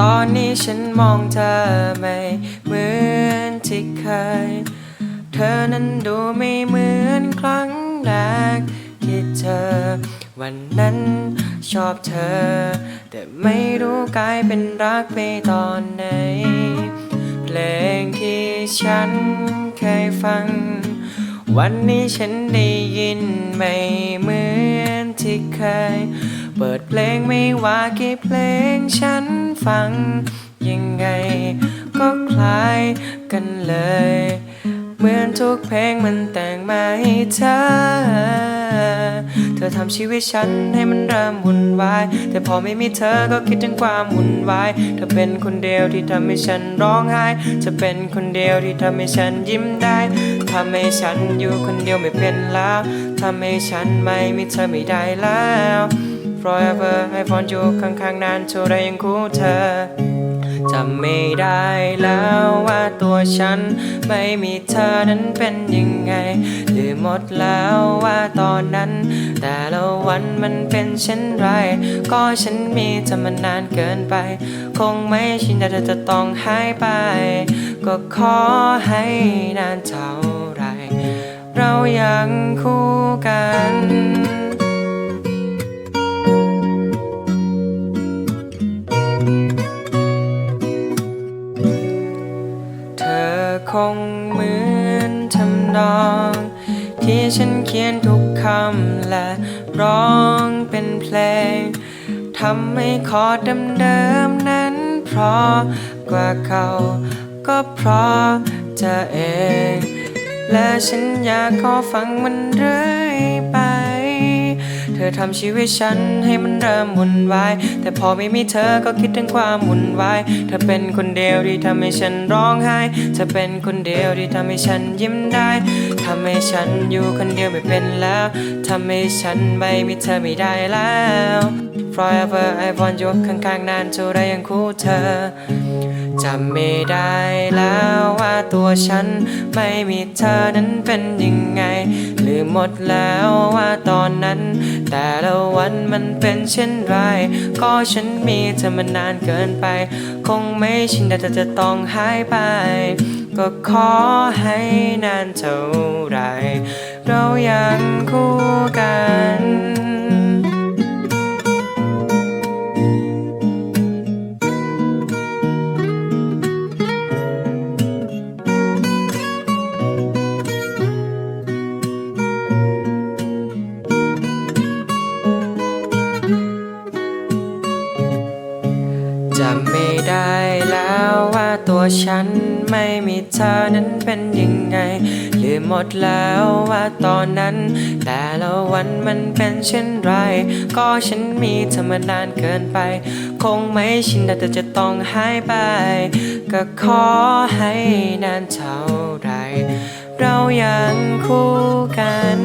ตอนนี้ฉันมองเธอไม่เหมือนที่เคย เธอนั้นดูไม่เหมือนครั้งแรกที่เจอวันนั้นชอบเธอ แต่ไม่รู้กลายเป็นรักไปตอนไหน เพลงที่ฉันเคยฟัง วันนี้ฉันได้ยินไม่เหมือนที่เคย เปิดเพลงไม่ว่ากี่เพลงฉัน ฟัง ยังไง ก็คล้ายกันเลย เหมือนทุกเพลงมันแต่งมาให้เธอ เธอทำชีวิตฉันให้มันเริ่มวุ่นวาย แต่พอไม่มีเธอก็คิดถึงความวุ่นวาย เธอเป็นคนเดียวที่ทำให้ฉันร้องไห้เธอเป็นคนเดียวที่ทำให้ฉันยิ้มได้ทำให้ฉันอยู่คนเดียวไม่เป็นแล้วทำให้ฉันไม่มีเธอไม่ได้แล้ว Forever ให้พรอยู่ข้างๆนานเท่าไรยังคู่เธอจำไม่ได้แล้วว่าตัวฉัน ไม่มีเธอนั้นเป็นยังไงลืมหมดแล้วว่าตอนนั้น แต่ละวันมันเป็นเช่นไร ก็ฉันมีเธอมานานเกินไป คงไม่ชินแต่เธอจะต้องหายไป ก็ขอให้นานเท่าไร เรายังคู่กัน งเหมือนทำนอง ที่ฉันเขียนทุกคำและร้องเป็นเพลงทำให้คอดเดิมๆนั้นเพราะกว่าเขาก็เพราะเธอเอง และฉันอยากขอฟังมันเรื่อยไป เธอทำชีวิตฉันให้มันเริ่มวุ่นวาย แต่พอไม่มีเธอก็คิดถึงความวุ่นวาย เธอเป็นคนเดียวที่ทำให้ฉันร้องไห้ เธอเป็นคนเดียวที่ทำให้ฉันยิ้มได้ทำให้ฉันอยู่คนเดียวไม่เป็นแล้ว ทำให้ฉันไม่มีเธอไม่ได้แล้ว Forever I want you ข้างๆนานเท่าไรยังคู่เธอ จำไม่ได้แล้วว่าตัวฉัน ไม่มีเธอนั้นเป็นยังไง ลืมหมดแล้วว่าตอนนั้น แต่ละวันมันเป็นเช่นไร ก็ฉันมีเธอมานานเกินไป คงไม่ชินแต่เธอจะต้องหายไป ก็ขอให้นานเท่าไร เรายังคู่ แล้วว่าตัวฉันไม่มีเธอนั้นเป็นยังไง ลืมหมดแล้วว่าตอนนั้น แต่ละวันมันเป็นเช่นไร ก็ฉันมีเธอมานานเกินไป คงไม่ชินแต่จะต้องหายไป ก็ขอให้นานเท่าไร เรายังคู่กัน